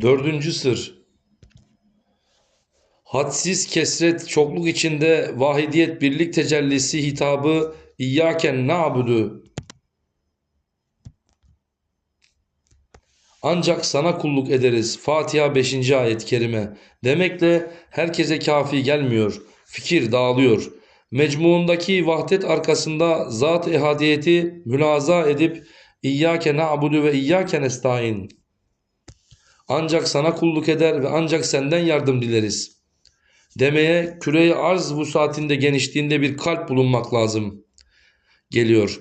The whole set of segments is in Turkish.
Dördüncü sır. Hadsiz kesret çokluk içinde vahidiyet birlik tecellisi hitabı İyyâken na'budu. Ancak sana kulluk ederiz. Fatiha 5. ayet-i kerime. Demekle herkese kafi gelmiyor. Fikir dağılıyor. Mecmuundaki vahdet arkasında zat ehadiyeti mülaza edip İyyâke na'budu ve İyyâke nestaîn. Ancak sana kulluk eder ve ancak senden yardım dileriz. Demeye küre arz vusatinde genişliğinde bir kalp bulunmak lazım. Geliyor.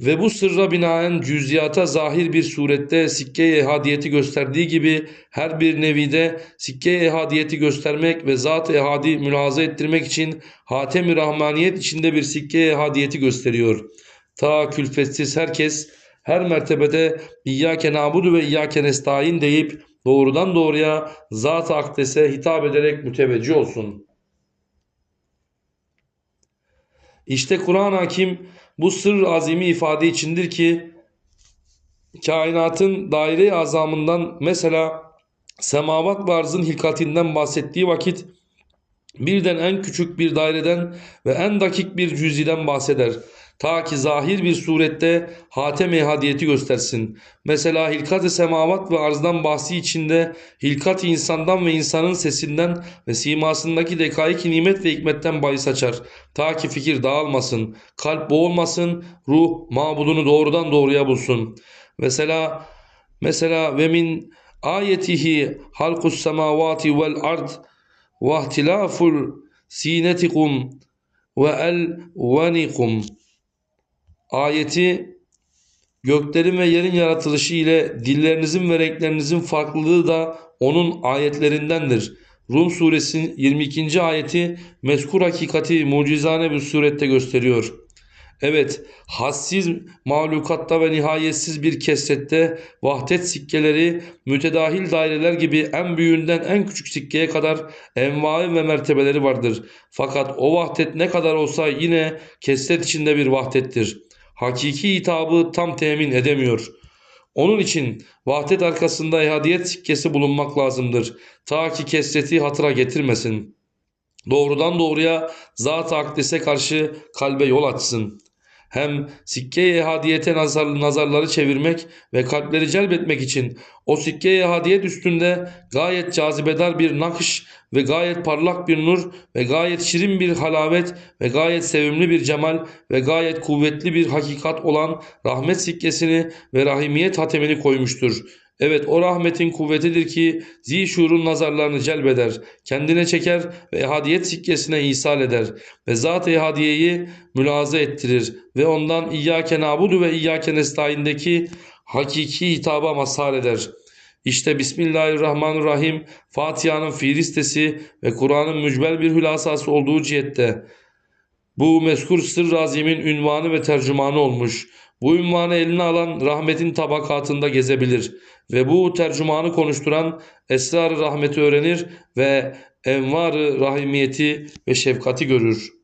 Ve bu sırra binaen cüziyata zahir bir surette sikke-i ehadiyeti gösterdiği gibi her bir nevide sikke-i ehadiyeti göstermek ve zat-ı ehadi mülaza ettirmek için hatem-i rahmaniyet içinde bir sikke-i ehadiyeti gösteriyor. Ta külfetsiz herkes her mertebede İyyâke nâbudu ve İyyâke nestaîn deyip doğrudan doğruya Zat-ı Akdes'e hitap ederek müteveccih olsun. İşte Kur'an-ı Hakim bu sır azimi ifade içindir ki kainatın daire-i azamından mesela semavat ve arzın hilkatinden bahsettiği vakit birden en küçük bir daireden ve en dakik bir cüziden bahseder. Ta ki zahir bir surette hatem-i hadiyeti göstersin. Mesela hilkat-ı semavat ve arzdan bahsi içinde hilkat-ı insandan ve insanın sesinden ve simasındaki dekaik nimet ve hikmetten bahis açar. Ta ki fikir dağılmasın, kalp boğulmasın, ruh mabudunu doğrudan doğruya bulsun. Mesela mesela ve min ayetihi halkus semavati vel ard ve ihtilaful sinetikum ve elvanikum ayeti göklerin ve yerin yaratılışı ile dillerinizin ve renklerinizin farklılığı da onun ayetlerindendir. Rum suresinin 22. ayeti mezkur hakikati mucizane bir surette gösteriyor. Evet, hassiz mahlukatta ve nihayetsiz bir kesrette vahdet sikkeleri mütedahil daireler gibi en büyüğünden en küçük sikkeye kadar envai ve mertebeleri vardır. Fakat o vahdet ne kadar olsa yine kesret içinde bir vahdettir hakiki hitabı tam temin edemiyor. Onun için vahdet arkasında ehadiyet sikkesi bulunmak lazımdır. Ta ki kesreti hatıra getirmesin. Doğrudan doğruya zat-ı akdese karşı kalbe yol açsın. Hem sikke-i ehadiyete nazar, nazarları çevirmek ve kalpleri celbetmek için o sikke-i ehadiyet üstünde gayet cazibedar bir nakış ve gayet parlak bir nur ve gayet şirin bir halavet ve gayet sevimli bir cemal ve gayet kuvvetli bir hakikat olan rahmet sikkesini ve rahimiyet hatemini koymuştur. Evet o rahmetin kuvvetidir ki zişurun nazarlarını celbeder, kendine çeker ve ehadiyet sikkesine isal eder ve zat-ı ehadiyeyi mülaza ettirir ve ondan İyyâke nabudu ve İyyâke nestaîn'deki hakiki hitaba mazhar eder. İşte Bismillahirrahmanirrahim Fatiha'nın fiilistesi ve Kur'an'ın mücbel bir hülasası olduğu cihette. Bu meskur sır razimin ünvanı ve tercümanı olmuş. Bu ünvanı eline alan rahmetin tabakatında gezebilir ve bu tercümanı konuşturan esrar rahmeti öğrenir ve envar rahimiyeti ve şefkati görür.